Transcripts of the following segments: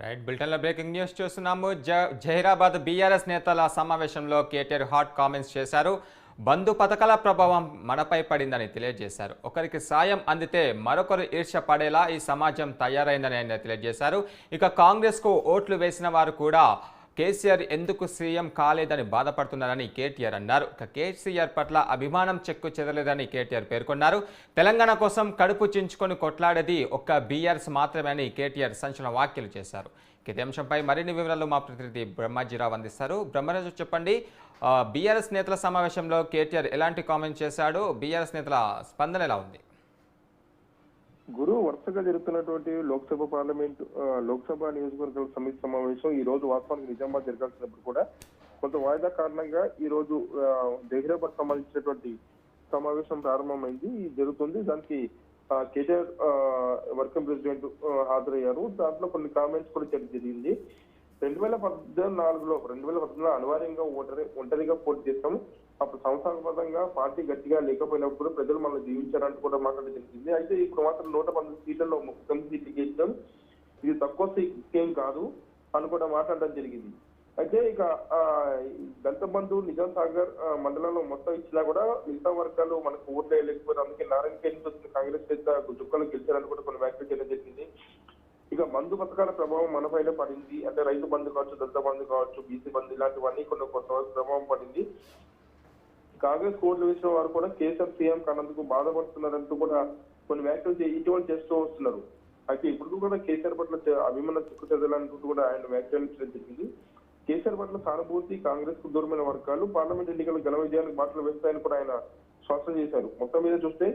Right బులెటిన్లో breaking news చూస్తున్నాము. జ జహీరాబాద్ బీఆర్ఎస్ నేతల సమావేశంలో కేటీఆర్ హాట్ కామెంట్స్ చేశారు. బంధు పథకాల ప్రభావం మనపై పడిందని తెలియజేశారు. ఒకరికి సాయం అందితే మరొకరు ఈర్ష్య పడేలా ఈ సమాజం తయారైందని ఆయన తెలియజేశారు. ఇక కాంగ్రెస్కు ఓట్లు వేసిన వారు కూడా కేసీఆర్ ఎందుకు సీఎం కాలేదని బాధపడుతున్నారని కేటీఆర్ అన్నారు. ఇక కేసీఆర్ పట్ల అభిమానం చెక్కు చెదలేదని కేటీఆర్ పేర్కొన్నారు. తెలంగాణ కోసం కడుపు చించుకొని కొట్లాడేది ఒక్క బీఆర్ఎస్ మాత్రమే అని కేటీఆర్ సంచలన వ్యాఖ్యలు చేశారు. ఇక ఇదే అంశంపై మరిన్ని వివరాలు మా ప్రతినిధి బ్రహ్మాజీరావు అందిస్తారు. బ్రహ్మరాజు చెప్పండి బీఆర్ఎస్ నేతల సమావేశంలో కేటీఆర్ ఎలాంటి కామెంట్ చేశాడు? బీఆర్ఎస్ నేతల స్పందన ఎలా ఉంది? గురు వరుసగా జరుగుతున్నటువంటి లోక్సభ పార్లమెంట్ లోక్సభ నియోజకవర్గాల సమితి సమావేశం ఈ రోజు వాస్తవానికి నిజామాబాద్ జరగాల్సినప్పుడు కూడా కొంత వాయిదా కారణంగా ఈ రోజు జహీరాబాద్ సంబంధించినటువంటి సమావేశం ప్రారంభమైంది. ఇది జరుగుతుంది. దానికి కేటీఆర్ వర్కింగ్ ప్రెసిడెంట్ హాజరయ్యారు. దాంట్లో కొన్ని కామెంట్స్ కూడా చర్చ జరిగింది. రెండు వేల పద్నాలుగులో రెండు వేల పద్నాలుగులో అనివార్యంగా ఒంటరి ఒంటరిగా పోటీ చేస్తాము. అప్పుడు సంస్థాగతంగా పార్టీ గట్టిగా లేకపోయినప్పుడు ప్రజలు మనల్ని జీవించారంటూ కూడా మాట్లాడడం జరిగింది అయితే ఇప్పుడు మాత్రం నూట పంతొమ్మిది సీట్లలో ముప్పై తొమ్మిది సీట్లు గెలిచడం ఇది తక్కువ సీట్ ఏం కాదు అని కూడా మాట్లాడడం జరిగింది. అయితే ఇక ఆ, బంధు నిజాం సాగర్ మండలంలో మొత్తం ఇచ్చినా కూడా మిగతా వర్గాలు మనకు ఓట్లు వేయలేకపోయారు అందుకే నారాయణ కేంద్ర వచ్చిన కాంగ్రెస్ పెద్ద దుఃఖాలు గెలిచారని కూడా కొన్ని వ్యాఖ్యలు చేయడం జరిగింది. ఇక మందు పథకాల ప్రభావం మనపైన పడింది. అంటే రైతు బంధు కావచ్చు దళిత బంధు కావచ్చు బీసీ బంధు ఇలాంటివన్నీ కొన్ని కొంతవరకు ప్రభావం పడింది. కాంగ్రెస్ కోర్టులు వేసిన వారు కూడా కేసీఆర్ సీఎం కానందుకు బాధపడుతున్నారంటూ కూడా కొన్ని వ్యాఖ్యలు ఇటీవల చేస్తూ వస్తున్నారు. అయితే ఇప్పుడు కూడా కేసీఆర్ పట్ల అభిమాన చిక్కు చెదలంటూ కూడా ఆయన వ్యాఖ్యానించడం జరిగింది కేసీఆర్ పట్ల సానుభూతి కాంగ్రెస్కు దూరమైన వర్గాలు పార్లమెంట్ ఎన్నికల ఘన విజయానికి బాటలు వేస్తాయని కూడా ఆయన స్పష్టం చేశారు. మొత్తం మీద చూస్తే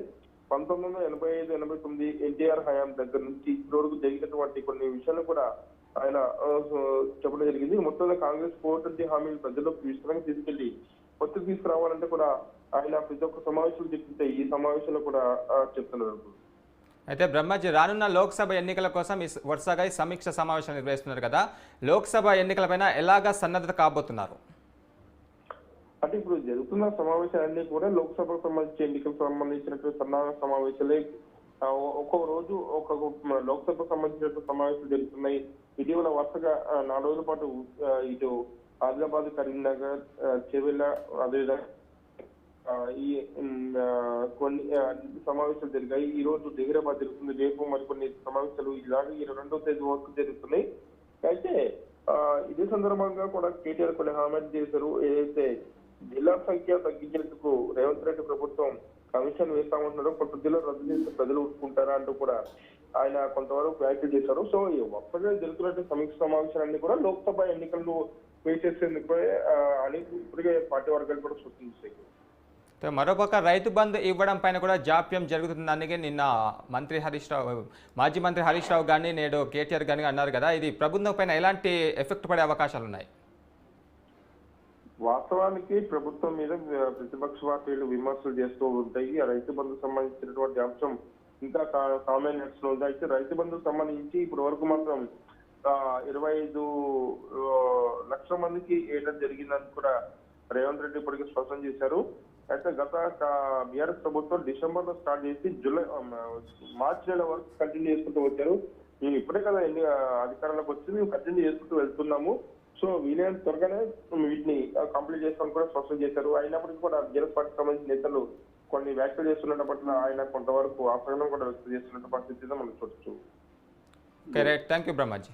పంతొమ్మిది వందల ఎనభై ఐదు ఎనభై తొమ్మిది ఎన్టీఆర్ హయాం దగ్గర నుంచి ఇప్పటి వరకు జరిగినటువంటి కొన్ని విషయాలు కూడా ఆయన చెప్పడం జరిగింది. మొత్తంగా కాంగ్రెస్ కోర్టు హామీలు ప్రజలకు విస్తరంగా తీసుకెళ్ళి ఒత్తిడి తీసుకురావాలంటే కూడా ఆయన ప్రతి ఒక్క సమావేశంలో చెప్తుంటే ఈ సమావేశంలో కూడా చెప్తున్నారు అయితే బ్రహ్మాజీ రానున్న లోక్సభ ఎన్నికల కోసం ఈ వరుసగా ఈ సమీక్ష సమావేశం నిర్వహిస్తున్నారు కదా. లోక్సభ ఎన్నికలపైన ఎలాగా సన్నద్ధత కాబోతున్నారు? అంటే ఇప్పుడు జరుగుతున్న సమావేశాలన్నీ కూడా లోక్సభకు సంబంధించి ఎన్నికలకు సంబంధించినటువంటి సన్నాహక సమావేశాలే. ఒక్కొక్క రోజు ఒక్కొక్క లోక్సభకు సంబంధించినటువంటి సమావేశాలు జరుగుతున్నాయి. ఇటీవల వరుసగా నాలుగు రోజుల పాటు ఇటు ఆదిలాబాద్ కరీంనగర్ ఆ, చెవెళ్ళ అదేవిధంగా ఈ కొన్ని సమావేశాలు జరిగాయి. ఈ రోజు జహీరాబాద్ జరుగుతుంది. రేపు మరికొన్ని సమావేశాలు ఇలాగే ఇరవై రెండో తేదీ వరకు జరుగుతున్నాయి. అయితే ఇదే సందర్భంగా కూడా కేటీఆర్ కొన్ని హామీలు చేశారు. ఏదైతే జిల్లా సంఖ్య తగ్గించేందుకు రేవంత్ రెడ్డి ప్రభుత్వం కమిషన్ వేస్తామంటున్నారు. కొంత జిల్లా రద్దు చేస్తే ప్రజలు ఊరుకుంటారా అంటూ కూడా ఆయన కొంతవరకు వ్యాఖ్య చేశారు. సో ఈ జరుగుతున్నట్టు సమీక్ష సమావేశాలన్నీ కూడా లోక్సభ ఎన్నికలు వేసేసేందుకు అని ఇప్పటికే పార్టీ వర్గాలు కూడా సూచించాయి మరోపక్క రైతు బంద్ ఇవ్వడం పైన కూడా జాప్యం జరుగుతుందని నిన్న మంత్రి హరీష్ రావు మాజీ మంత్రి హరీష్ రావు కానీ నేడు కేటీఆర్ కానీ అన్నారు కదా. ఇది ప్రభుత్వం పైన ఎలాంటి ఎఫెక్ట్ పడే అవకాశాలు ఉన్నాయి? వాస్తవానికి ప్రభుత్వం మీద ప్రతిపక్ష పార్టీలు విమర్శలు చేస్తూ ఉంటాయి. ఆ రైతు బంధు సంబంధించినటువంటి అంశం ఇంకా కామెంట్ నడుస్తూ ఉంది అయితే రైతు బంధుకు సంబంధించి ఇప్పటి వరకు మాత్రం ఇరవై ఐదు లక్షల మందికి వేయడం జరిగిందని కూడా రేవంత్ రెడ్డి ఇప్పటికే స్పష్టం చేశారు. అయితే గత బీఆర్ఎస్ ప్రభుత్వం డిసెంబర్లో స్టార్ట్ చేసి జూలై మార్చి నెల వరకు కంటిన్యూ చేసుకుంటూ వచ్చారు. మేము ఇప్పుడే కదా ఎన్ని అధికారంలోకి వచ్చి మేము కంటిన్యూ చేసుకుంటూ వెళ్తున్నాము. సో వీలైనంత త్వరగానే వీటిని కంప్లీట్ చేసుకొని కూడా స్పష్టం చేశారు. అయినప్పటికీ కూడా బీఆర్ఎస్ పార్టీకి సంబంధించిన నేతలు కొన్ని వ్యాఖ్యలు చేస్తున్న పట్ల ఆయన కొంతవరకు అసహనం కూడా వ్యక్తం చేస్తున్న పరిస్థితి మనం చూడొచ్చు. Thank you Brahmaji